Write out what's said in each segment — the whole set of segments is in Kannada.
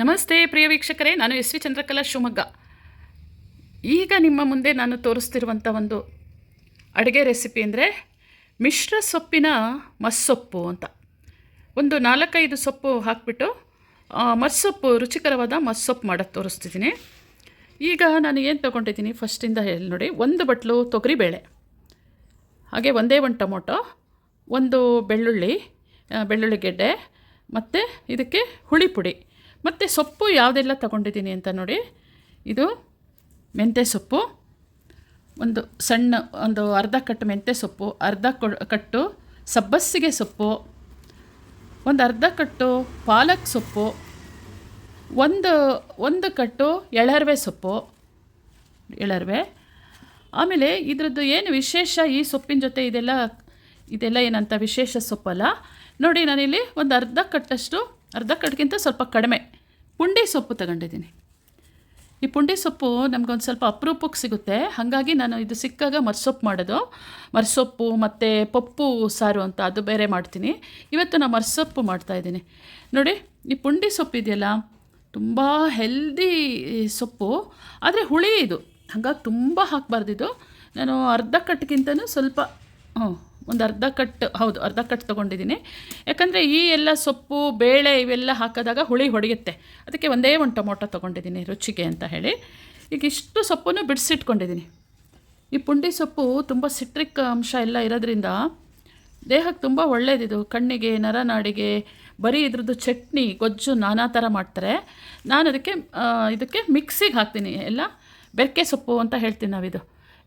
ನಮಸ್ತೆ ಪ್ರಿಯ ವೀಕ್ಷಕರೇ, ನಾನು ಎಸ್ ವಿ ಚಂದ್ರಕಲಾ ಶಿವಮೊಗ್ಗ. ಈಗ ನಿಮ್ಮ ಮುಂದೆ ನಾನು ತೋರಿಸ್ತಿರುವಂಥ ಒಂದು ಅಡುಗೆ ರೆಸಿಪಿ ಅಂದರೆ ಮಿಶ್ರ ಸೊಪ್ಪಿನ ಮಸ್ಸೊಪ್ಪು ಅಂತ. ಒಂದು ನಾಲ್ಕೈದು ಸೊಪ್ಪು ಹಾಕಿಬಿಟ್ಟು ಮಸ್ಸೊಪ್ಪು ರುಚಿಕರವಾದ ಮಸ್ಸೊಪ್ಪು ಮಾಡೋಕ್ಕೆ ತೋರಿಸ್ತಿದ್ದೀನಿ. ಈಗ ನಾನು ಏನು ತೊಗೊಂಡಿದ್ದೀನಿ? ಫಸ್ಟಿಂದ ಹೇಳಿ ನೋಡಿ, ಒಂದು ಬಟ್ಲು ತೊಗರಿಬೇಳೆ, ಹಾಗೆ ಒಂದೇ ಒಂದು ಟೊಮೊಟೊ, ಒಂದು ಬೆಳ್ಳುಳ್ಳಿ ಬೆಳ್ಳುಳ್ಳಿ ಗೆಡ್ಡೆ, ಮತ್ತು ಇದಕ್ಕೆ ಹುಳಿ ಪುಡಿ. ಮತ್ತು ಸೊಪ್ಪು ಯಾವುದೆಲ್ಲ ತಗೊಂಡಿದ್ದೀನಿ ಅಂತ ನೋಡಿ. ಇದು ಮೆಂತ್ಯ ಸೊಪ್ಪು, ಒಂದು ಸಣ್ಣ ಒಂದು ಅರ್ಧ ಕಟ್ಟು ಮೆಂತ್ಯ ಸೊಪ್ಪು, ಅರ್ಧ ಕಟ್ಟು ಸಬ್ಬಸ್ಸಿಗೆ ಸೊಪ್ಪು, ಒಂದು ಅರ್ಧ ಕಟ್ಟು ಪಾಲಕ್ ಸೊಪ್ಪು, ಒಂದು ಒಂದು ಕಟ್ಟು ಎಳರ್ವೆ ಸೊಪ್ಪು, ಎಳರ್ವೆ. ಆಮೇಲೆ ಇದರದ್ದು ಏನು ವಿಶೇಷ ಈ ಸೊಪ್ಪಿನ ಜೊತೆ ಇದೆಲ್ಲ ಇದೆಲ್ಲ ಏನಂತ ವಿಶೇಷ ಸೊಪ್ಪಲ್ಲ. ನೋಡಿ ನಾನಿಲ್ಲಿ ಒಂದು ಅರ್ಧ ಕಟ್ಟಷ್ಟು, ಅರ್ಧ ಕಟ್ಗಿಂತ ಸ್ವಲ್ಪ ಕಡಿಮೆ ಪುಂಡಿ ಸೊಪ್ಪು ತಗೊಂಡಿದ್ದೀನಿ. ಈ ಪುಂಡಿ ಸೊಪ್ಪು ನಮಗೊಂದು ಸ್ವಲ್ಪ ಅಪರೂಪಕ್ಕೆ ಸಿಗುತ್ತೆ. ಹಾಗಾಗಿ ನಾನು ಇದು ಸಿಕ್ಕಾಗ ಮರ್ಸೊಪ್ಪು ಮಾಡೋದು. ಮರಸೊಪ್ಪು ಮತ್ತು ಪಪ್ಪು ಸಾರು ಅಂತ ಅದು ಬೇರೆ ಮಾಡ್ತೀನಿ. ಇವತ್ತು ನಾನು ಮರ್ಸೊಪ್ಪು ಮಾಡ್ತಾಯಿದ್ದೀನಿ ನೋಡಿ, ಈ ಪುಂಡಿ ಸೊಪ್ಪು ಇದೆಯಲ್ಲ, ತುಂಬ ಹೆಲ್ದಿ ಸೊಪ್ಪು. ಆದರೆ ಹುಳಿ ಇದು. ಹಾಗಾಗಿ ತುಂಬ ಹಾಕಬಾರ್ದಿದು. ನಾನು ಅರ್ಧ ಕಟ್ಗಿಂತನೂ ಸ್ವಲ್ಪ ಹ್ಞೂ ಒಂದು ಅರ್ಧ ಕಟ್ಟು ಹೌದು, ಅರ್ಧ ಕಟ್ ತೊಗೊಂಡಿದ್ದೀನಿ. ಯಾಕಂದರೆ ಈ ಎಲ್ಲ ಸೊಪ್ಪು, ಬೇಳೆ ಇವೆಲ್ಲ ಹಾಕಿದಾಗ ಹುಳಿ ಹೊಡೆಯುತ್ತೆ. ಅದಕ್ಕೆ ಒಂದೇ ಒಂದು ಟೊಮೊಟೊ ತೊಗೊಂಡಿದ್ದೀನಿ ರುಚಿಗೆ ಅಂತ ಹೇಳಿ. ಈಗ ಇಷ್ಟು ಸೊಪ್ಪನ್ನು ಬಿಡಿಸಿಟ್ಕೊಂಡಿದ್ದೀನಿ. ಈ ಪುಂಡಿ ಸೊಪ್ಪು ತುಂಬ ಸಿಟ್ರಿಕ್ ಅಂಶ ಎಲ್ಲ ಇರೋದ್ರಿಂದ ದೇಹಕ್ಕೆ ತುಂಬ ಒಳ್ಳೆಯದಿದು ಕಣ್ಣಿಗೆ ನರನಾಡಿಗೆ ಬರೀ ಇದ್ರದ್ದು ಚಟ್ನಿ, ಗೊಜ್ಜು ನಾನಾ ಥರ ಮಾಡ್ತಾರೆ. ನಾನು ಅದಕ್ಕೆ ಇದಕ್ಕೆ ಮಿಕ್ಸಿಗೆ ಹಾಕ್ತೀನಿ. ಎಲ್ಲ ಬೆರಕೆ ಸೊಪ್ಪು ಅಂತ ಹೇಳ್ತೀನಿ ನಾವಿದು.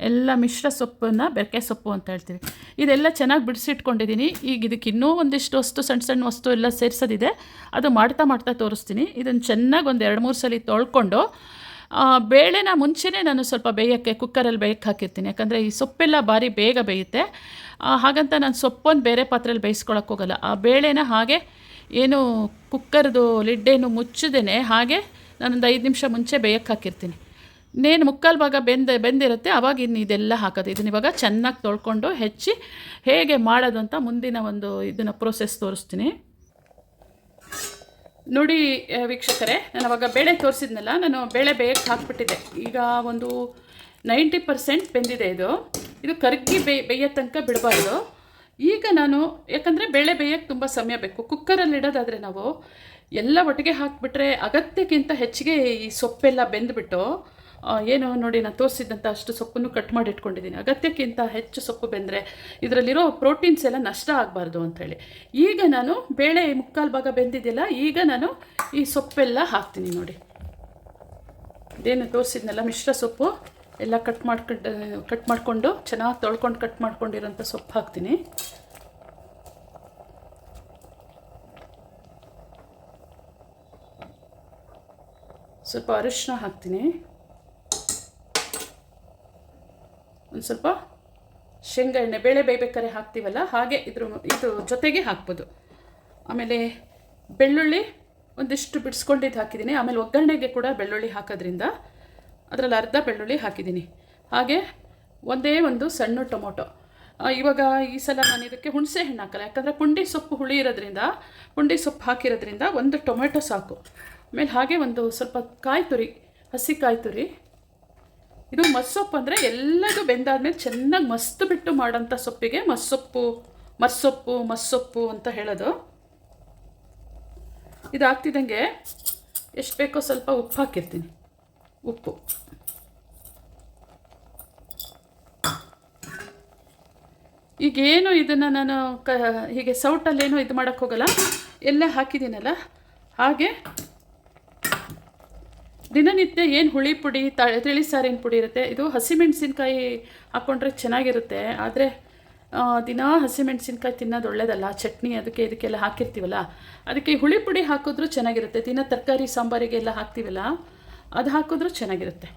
ಎಲ್ಲ ಮಿಶ್ರ ಸೊಪ್ಪನ್ನು ಬೆರಕೆ ಸೊಪ್ಪು ಅಂತ ಹೇಳ್ತೀವಿ. ಇದೆಲ್ಲ ಚೆನ್ನಾಗಿ ಬಿಡಿಸಿಟ್ಕೊಂಡಿದ್ದೀನಿ ಈಗ ಇದಕ್ಕೆ ಇನ್ನೂ ಒಂದಿಷ್ಟು ವಸ್ತು ಸಣ್ಣ ಸಣ್ಣ ವಸ್ತು ಎಲ್ಲ ಸೇರಿಸೋದಿದೆ. ಅದು ಮಾಡ್ತಾ ಮಾಡ್ತಾ ತೋರಿಸ್ತೀನಿ. ಇದನ್ನು ಚೆನ್ನಾಗಿ ಒಂದು ಎರಡು ಮೂರು ಸಲ ತೊಳ್ಕೊಂಡು ಬೇಳೆನ ಮುಂಚೆನೇ ನಾನು ಸ್ವಲ್ಪ ಬೇಯೋಕ್ಕೆ, ಕುಕ್ಕರಲ್ಲಿ ಬೇಯಕ್ಕೆ ಹಾಕಿರ್ತೀನಿ. ಯಾಕಂದರೆ ಈ ಸೊಪ್ಪೆಲ್ಲ ಭಾರಿ ಬೇಗ ಬೇಯುತ್ತೆ. ಹಾಗಂತ ನಾನು ಸೊಪ್ಪೊಂದು ಬೇರೆ ಪಾತ್ರೆಯಲ್ಲಿ ಬೇಯಿಸ್ಕೊಳಕ್ಕೆ ಹೋಗಲ್ಲ. ಆ ಬೇಳೆನ ಹಾಗೆ ಏನು ಕುಕ್ಕರ್ದು ಲಿಡ್ಡೇನು ಮುಚ್ಚದೇನೆ ಹಾಗೆ ನಾನೊಂದು ಐದು ನಿಮಿಷ ಮುಂಚೆ ಬೇಯಕ್ಕೆ ಹಾಕಿರ್ತೀನಿ. ಇನ್ನೇನು ಮುಕ್ಕಾಲು ಭಾಗ ಬೆಂದ, ಬೆಂದಿರುತ್ತೆ. ಅವಾಗ ಇನ್ನು ಇದೆಲ್ಲ ಹಾಕೋದು. ಇದನ್ನ ಇವಾಗ ಚೆನ್ನಾಗಿ ತೊಳ್ಕೊಂಡು ಹೆಚ್ಚಿ ಹೇಗೆ ಮಾಡೋದು ಅಂತ ಮುಂದಿನ ಒಂದು ಇದನ್ನು ಪ್ರೋಸೆಸ್ ತೋರಿಸ್ತೀನಿ. ನೋಡಿ ವೀಕ್ಷಕರೇ, ನಾನು ಅವಾಗ ಬೇಳೆ ತೋರಿಸಿದ್ನಲ್ಲ, ನಾನು ಬೇಳೆ ಬೇಯಕ್ಕೆ ಹಾಕ್ಬಿಟ್ಟಿದ್ದೆ. ಈಗ ಒಂದು ನೈಂಟಿ ಪರ್ಸೆಂಟ್ ಬೆಂದಿದೆ ಇದು. ಇದು ಕರ್ಗಿ ಬೇ, ಬೇಯೋ ತನಕ ಬಿಡಬಾರ್ದು. ಈಗ ನಾನು, ಯಾಕಂದರೆ ಬೇಳೆ ಬೇಯಕ್ಕೆ ತುಂಬ ಸಮಯ ಬೇಕು. ಕುಕ್ಕರಲ್ಲಿ ಇಡೋದಾದರೆ ನಾವು ಎಲ್ಲ ಒಟ್ಟಿಗೆ ಹಾಕಿಬಿಟ್ರೆ ಅಗತ್ಯಕ್ಕಿಂತ ಹೆಚ್ಚಿಗೆ ಈ ಸೊಪ್ಪೆಲ್ಲ ಬೆಂದುಬಿಟ್ಟು ಏನು ನೋಡಿ ನಾನು ತೋರಿಸಿದ್ದಂಥ ಅಷ್ಟು ಸೊಪ್ಪನ್ನು ಕಟ್ ಮಾಡಿ ಇಟ್ಕೊಂಡಿದ್ದೀನಿ. ಅಗತ್ಯಕ್ಕಿಂತ ಹೆಚ್ಚು ಸೊಪ್ಪು ಬೆಂದರೆ ಇದರಲ್ಲಿರೋ ಪ್ರೋಟೀನ್ಸ್ ಎಲ್ಲ ನಷ್ಟ ಆಗಬಾರ್ದು ಅಂಥೇಳಿ ಈಗ ನಾನು ಬೇಳೆ ಮುಕ್ಕಾಲು ಭಾಗ ಬೆಂದಿದ್ದಿಲ್ಲ ಈಗ ನಾನು ಈ ಸೊಪ್ಪೆಲ್ಲ ಹಾಕ್ತೀನಿ ನೋಡಿ. ಇದೇನು ತೋರಿಸಿದ್ನಲ್ಲ, ಮಿಶ್ರ ಸೊಪ್ಪು. ಎಲ್ಲ ಕಟ್ ಮಾಡ್ಕೊಂಡು ಕಟ್ ಮಾಡಿಕೊಂಡು, ಚೆನ್ನಾಗಿ ತೊಳ್ಕೊಂಡು ಕಟ್ ಮಾಡ್ಕೊಂಡಿರೋಂಥ ಸೊಪ್ಪು ಹಾಕ್ತೀನಿ. ಸ್ವಲ್ಪ ಅರಿಶಿನ ಹಾಕ್ತೀನಿ. ಒಂದು ಸ್ವಲ್ಪ ಶೇಂಗಾ ಎಣ್ಣೆ, ಬೇಳೆ ಬೇಯ್ಬೇಕಾದ್ರೆ ಹಾಕ್ತೀವಲ್ಲ, ಹಾಗೆ ಇದ್ರ ಇದು ಜೊತೆಗೆ ಹಾಕ್ಬೋದು. ಆಮೇಲೆ ಬೆಳ್ಳುಳ್ಳಿ ಒಂದಿಷ್ಟು ಬಿಡಿಸ್ಕೊಂಡಿದ್ದು ಹಾಕಿದ್ದೀನಿ. ಆಮೇಲೆ ಒಗ್ಗರಣೆಗೆ ಕೂಡ ಬೆಳ್ಳುಳ್ಳಿ ಹಾಕೋದ್ರಿಂದ ಅದರಲ್ಲಿ ಅರ್ಧ ಬೆಳ್ಳುಳ್ಳಿ ಹಾಕಿದ್ದೀನಿ. ಹಾಗೆ ಒಂದೇ ಒಂದು ಸಣ್ಣ ಟೊಮೊಟೊ. ಇವಾಗ ಈ ಸಲ ನಾನು ಇದಕ್ಕೆ ಹುಣಸೆ ಹಣ್ಣು ಹಾಕಲ್ಲ, ಯಾಕಂದರೆ ಪುಂಡಿ ಸೊಪ್ಪು ಹುಳಿ ಇರೋದ್ರಿಂದ, ಪುಂಡಿ ಸೊಪ್ಪು ಹಾಕಿರೋದ್ರಿಂದ ಒಂದು ಟೊಮೆಟೊ ಸಾಕು. ಆಮೇಲೆ ಹಾಗೆ ಒಂದು ಸ್ವಲ್ಪ ಕಾಯಿ ತುರಿ ಹಸಿ ಕಾಯಿ ತುರಿ ಇದು ಮಸ್ಸೊಪ್ಪು ಅಂದರೆ ಎಲ್ಲದೂ ಬೆಂದಾದ್ಮೇಲೆ ಚೆನ್ನಾಗಿ ಮಸ್ತು ಬಿಟ್ಟು ಮಾಡೋಂಥ ಸೊಪ್ಪಿಗೆ ಮಸ್ಸೊಪ್ಪು ಮಸ್ಸೊಪ್ಪು ಮಸ್ಸೊಪ್ಪು ಅಂತ ಹೇಳೋದು. ಇದು ಆಗ್ತಿದ್ದಂಗೆ ಎಷ್ಟು ಬೇಕೋ ಸ್ವಲ್ಪ ಉಪ್ಪು ಹಾಕಿರ್ತೀನಿ. ಉಪ್ಪು. ಈಗೇನು ಇದನ್ನು ನಾನು ಕ ಹೀಗೆ ಸೌಟಲ್ಲೇನು ಇದು ಮಾಡೋಕ್ಕೋಗಲ್ಲ ಎಲ್ಲ ಹಾಕಿದ್ದೀನಲ್ಲ? ಹಾಗೆ ದಿನನಿತ್ಯ ಏನು ಹುಳಿ ಪುಡಿ, ತ, ತಿಳಿ ಸಾರಿನ ಪುಡಿ ಇರುತ್ತೆ, ಇದು ಹಸಿಮೆಣಸಿನ್ಕಾಯಿ ಹಾಕ್ಕೊಂಡ್ರೆ ಚೆನ್ನಾಗಿರುತ್ತೆ. ಆದರೆ ದಿನ ಹಸಿಮೆಣಸಿನ್ಕಾಯಿ ತಿನ್ನೋದು ಒಳ್ಳೇದಲ್ಲ, ಚಟ್ನಿ ಅದಕ್ಕೆ ಇದಕ್ಕೆಲ್ಲ ಹಾಕಿರ್ತೀವಲ್ಲ, ಅದಕ್ಕೆ ಹುಳಿ ಪುಡಿ ಹಾಕಿದ್ರೂ ಚೆನ್ನಾಗಿರುತ್ತೆ. ದಿನ ತರಕಾರಿ ಸಾಂಬಾರಿಗೆಲ್ಲ ಹಾಕ್ತೀವಲ್ಲ, ಅದು ಹಾಕಿದ್ರೂ ಚೆನ್ನಾಗಿರುತ್ತೆ.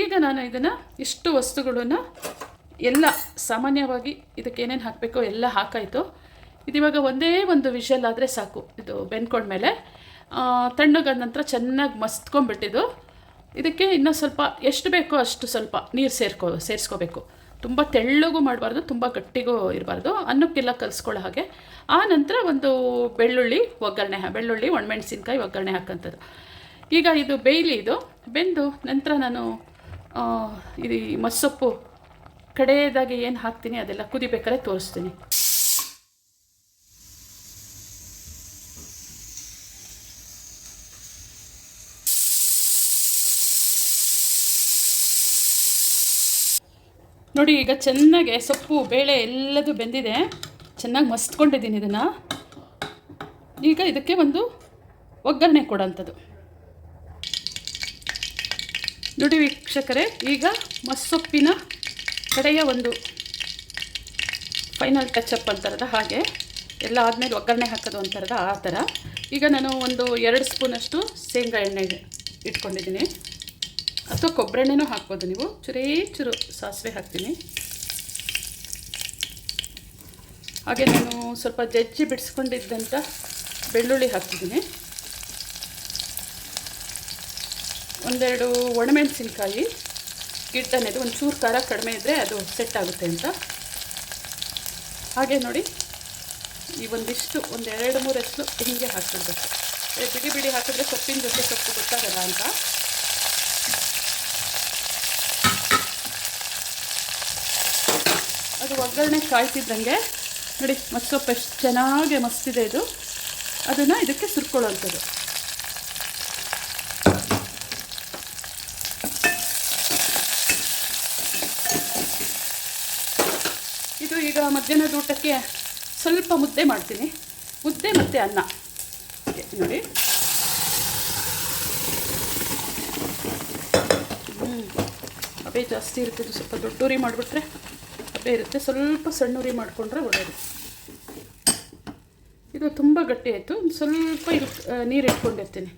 ಈಗ ನಾನು ಇದನ್ನು ಇಷ್ಟು ವಸ್ತುಗಳನ್ನು ಎಲ್ಲ ಸಾಮಾನ್ಯವಾಗಿ ಇದಕ್ಕೆ ಏನೇನು ಹಾಕಬೇಕೋ ಎಲ್ಲ ಹಾಕಾಯಿತು. ಇದಿವಾಗ ಒಂದೇ ಒಂದು ವಿಷಲ್ ಆದರೆ ಸಾಕು. ಇದು ಬೆಂದ್ಕೊಂಡ್ಮೇಲೆ ತಣ್ಣಗಾದ ನಂತರ ಚೆನ್ನಾಗಿ ಮಸ್ತ್ಕೊಂಡ್ಬಿಟ್ಟಿದ್ದು. ಇದಕ್ಕೆ ಇನ್ನೂ ಸ್ವಲ್ಪ ಎಷ್ಟು ಬೇಕೋ ಅಷ್ಟು ಸ್ವಲ್ಪ ನೀರು ಸೇರ್ಕೋ, ಸೇರಿಸ್ಕೋಬೇಕು. ತುಂಬ ತೆಳ್ಳಗೂ ಮಾಡಬಾರ್ದು, ತುಂಬ ಗಟ್ಟಿಗೂ ಇರಬಾರ್ದು. ಅನ್ನಕ್ಕೆಲ್ಲ ಕಲಿಸ್ಕೊಳ್ಳೋ ಹಾಗೆ. ಆ ನಂತರ ಒಂದು ಬೆಳ್ಳುಳ್ಳಿ ಒಗ್ಗರಣೆ ಬೆಳ್ಳುಳ್ಳಿ, ಒಣಮೆಣಸಿನ್ಕಾಯಿ ಒಗ್ಗರಣೆ ಹಾಕೋಂಥದ್ದು ಈಗ ಇದು ಬೇಯ್ಲಿ ಇದು. ಬೆಂದು ನಂತರ ನಾನು ಇದು ಮಸ್ಸೊಪ್ಪು ಕಡೆಯದಾಗಿ ಏನು ಹಾಕ್ತೀನಿ ಅದೆಲ್ಲ ಕುದಿಬೇಕಾದ್ರೆ ತೋರಿಸ್ತೀನಿ. ನೋಡಿ, ಈಗ ಚೆನ್ನಾಗೆ ಸೊಪ್ಪು, ಬೇಳೆ ಎಲ್ಲದೂ ಬೆಂದಿದೆ. ಚೆನ್ನಾಗಿ ಮಸ್ತ್ಕೊಂಡಿದ್ದೀನಿ ಇದನ್ನು. ಈಗ ಇದಕ್ಕೆ ಒಂದು ಒಗ್ಗರಣೆ ಕೊಡೋಂಥದ್ದು. ನೋಡಿ ವೀಕ್ಷಕರೇ, ಈಗ ಮಸ್ಸೊಪ್ಪಿನ ಕಡೆಯ ಒಂದು ಫೈನಲ್ ಟಚಪ್ ಅಂತಾರದ ಹಾಗೆ, ಎಲ್ಲ ಆದಮೇಲೆ ಒಗ್ಗರಣೆ ಹಾಕೋದು ಅಂತಾರದ ಆ ಥರ. ಈಗ ನಾನು ಒಂದು ಎರಡು ಸ್ಪೂನಷ್ಟು ಶೇಂಗಾ ಎಣ್ಣೆ ಇಟ್ಕೊಂಡಿದ್ದೀನಿ. ಅಥವಾ ಕೊಬ್ಬರೆಣ್ಣೆನೂ ಹಾಕ್ಬೋದು ನೀವು. ಚುರೇ ಚುರು ಸಾಸಿವೆ ಹಾಕ್ತೀನಿ. ಹಾಗೆ ನಾನು ಸ್ವಲ್ಪ ಜಜ್ಜಿ ಬಿಡಿಸ್ಕೊಂಡಿದ್ದಂಥ ಬೆಳ್ಳುಳ್ಳಿ ಹಾಕ್ತಿದ್ದೀನಿ. ಒಂದೆರಡು ಒಣಮೆಣಸಿನ್ಕಾಯಿ. ಒಂದು ಚೂರು ಖಾರ ಕಡಿಮೆ ಇದ್ದರೆ ಅದು ಸೆಟ್ ಆಗುತ್ತೆ ಅಂತ. ಹಾಗೆ ನೋಡಿ. ಈ ಒಂದಿಷ್ಟು ಒಂದು ಎರಡು ಮೂರಷ್ಟು ಹಿಂಗೆ ಹಾಕ್ಬಿಡ್ಬೇಕು. ಬಿಡಿ ಬಿಡಿ ಹಾಕಿದ್ರೆ ಸೊಪ್ಪಿನ ಜೊತೆ ಸೊಪ್ಪು ಗೊತ್ತಾಗಲ್ಲ ಅಂತ. ಅದು ಒಗ್ಗರಣೆ ಕಾಯ್ತಿದ್ದಂಗೆ ನೋಡಿ ಮಸ್ಸೊಪ್ಪು ಎಷ್ಟು ಚೆನ್ನಾಗಿ ಮಸ್ತಿದೆ ಇದು. ಅದನ್ನು ಇದಕ್ಕೆ ಸುರ್ಕೊಳ್ಳೋವಂಥದ್ದು ಇದು ಈಗ ಮಧ್ಯಾಹ್ನದ ಊಟಕ್ಕೆ ಸ್ವಲ್ಪ ಮುದ್ದೆ ಮಾಡ್ತೀನಿ. ಮುದ್ದೆ ಮತ್ತು ಅನ್ನ. ನೋಡಿ. ಹ್ಞೂ ಹಬೆ ಜಾಸ್ತಿ ಇರ್ತದೆ, ಸ್ವಲ್ಪ ದೊಡ್ಡೂರಿ ಮಾಡಿಬಿಟ್ರೆ. ಹಬೆ ಇರುತ್ತೆ. ಸ್ವಲ್ಪ ಸಣ್ಣ ಉರಿ ಮಾಡಿಕೊಂಡ್ರೆ ಒಳ್ಳೆಯದು ಇದು ತುಂಬ ಗಟ್ಟಿ ಆಯಿತು. ಸ್ವಲ್ಪ ಇಲ್ಲಿ ನೀರು ಇಟ್ಕೊಂಡಿರ್ತೀನಿ.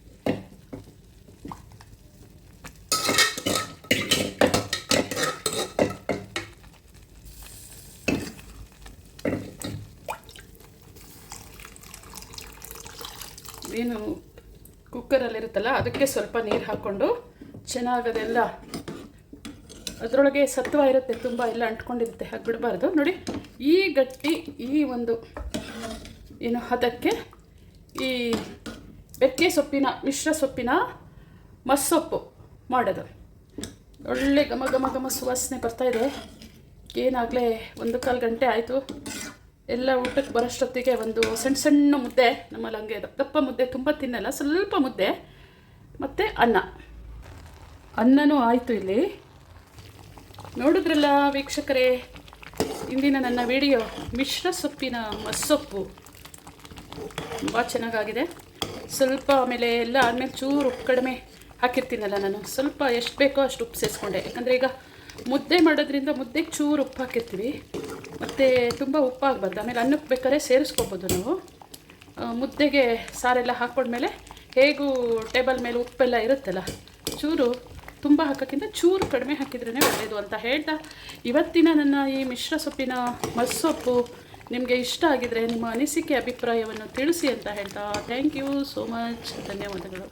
ಏನು ಕುಕ್ಕರಲ್ಲಿರುತ್ತಲ್ಲ ಅದಕ್ಕೆ ಸ್ವಲ್ಪ ನೀರು ಹಾಕ್ಕೊಂಡು ಚೆನ್ನಾಗದೆಲ್ಲ ಅದರೊಳಗೆ ಸತ್ವ ಇರುತ್ತೆ ತುಂಬ ಎಲ್ಲ ಅಂಟ್ಕೊಂಡಿರುತ್ತೆ ಹಾಗೆ ಬಿಡಬಾರ್ದು ನೋಡಿ, ಈ ಗಟ್ಟಿ, ಈ ಒಂದು, ಏನು, ಹದಕ್ಕೆ ಈ ಬೆಕ್ಕೆ ಸೊಪ್ಪಿನ, ಮಿಶ್ರ ಸೊಪ್ಪಿನ ಮಸ್ಸೊಪ್ಪು ಮಾಡೋದು. ಒಳ್ಳೆ ಘಮ ಘಮ ಘಮ ಸುವಾಸನೆ ಬರ್ತಾಯಿದೆ ಏನಾಗಲೇ ಒಂದು ಕಾಲು ಗಂಟೆ ಆಯಿತು. ಎಲ್ಲ ಊಟಕ್ಕೆ ಬರೋಷ್ಟೊತ್ತಿಗೆ ಒಂದು ಸಣ್ಣ ಸಣ್ಣ ಮುದ್ದೆ ನಮ್ಮಲ್ಲಿ ಹಂಗೆ ದಪ್ಪ ಮುದ್ದೆ, ತುಂಬ ತಿನ್ನಲ್ಲ, ಸ್ವಲ್ಪ ಮುದ್ದೆ. ಮತ್ತು ಅನ್ನ. ಅನ್ನನೂ ಆಯಿತು ಇಲ್ಲಿ. ನೋಡಿದ್ರಲ್ಲ ವೀಕ್ಷಕರೇ? ಇಂದಿನ ನನ್ನ ವಿಡಿಯೋ ಮಿಶ್ರ ಸೊಪ್ಪಿನ ಮಸ್ಸೊಪ್ಪು. ತುಂಬ ಚೆನ್ನಾಗಾಗಿದೆ. ಸ್ವಲ್ಪ ಆಮೇಲೆ ಎಲ್ಲ ಆದಮೇಲೆ ಚೂರು ಉಪ್ಪು ಕಡಿಮೆ ಹಾಕಿರ್ತೀನಲ್ಲ ನಾನು. ಸ್ವಲ್ಪ ಎಷ್ಟು ಬೇಕೋ ಅಷ್ಟು ಉಪ್ಪು ಸೇರಿಸ್ಕೊಂಡೆ. ಯಾಕಂದರೆ ಈಗ ಮುದ್ದೆ ಮಾಡೋದ್ರಿಂದ ಮುದ್ದೆಗೆ ಚೂರು ಉಪ್ಪು ಹಾಕಿರ್ತೀವಿ. ಮತ್ತು ತುಂಬ ಉಪ್ಪಾಗಬಾರ್ದು. ಆಮೇಲೆ ಅನ್ನಕ್ಕೆ ಬೇಕಾದ್ರೆ ಸೇರಿಸ್ಕೊಬೋದು ನಾವು. ಮುದ್ದೆಗೆ ಸಾರೆಲ್ಲ ಹಾಕ್ಕೊಂಡ್ಮೇಲೆ ಹೇಗೂ ಟೇಬಲ್ ಮೇಲೆ ಉಪ್ಪೆಲ್ಲ ಇರುತ್ತಲ್ಲ, ಚೂರು ತುಂಬ ಹಾಕೋಕ್ಕಿಂತ ಚೂರು ಕಡಿಮೆ ಹಾಕಿದ್ರೇ ಒಳ್ಳೆಯದು ಅಂತ ಹೇಳ್ತಾ ಇವತ್ತಿನ ನನ್ನ ಈ ಮಿಶ್ರ ಸೊಪ್ಪಿನ ಮಸ್ಸೊಪ್ಪು ನಿಮಗೆ ಇಷ್ಟ ಆಗಿದರೆ ನಿಮ್ಮ ಅನಿಸಿಕೆ, ಅಭಿಪ್ರಾಯವನ್ನು ತಿಳಿಸಿ ಅಂತ ಹೇಳ್ತಾ. ಥ್ಯಾಂಕ್ ಯು ಸೋ ಮಚ್ ಧನ್ಯವಾದಗಳು.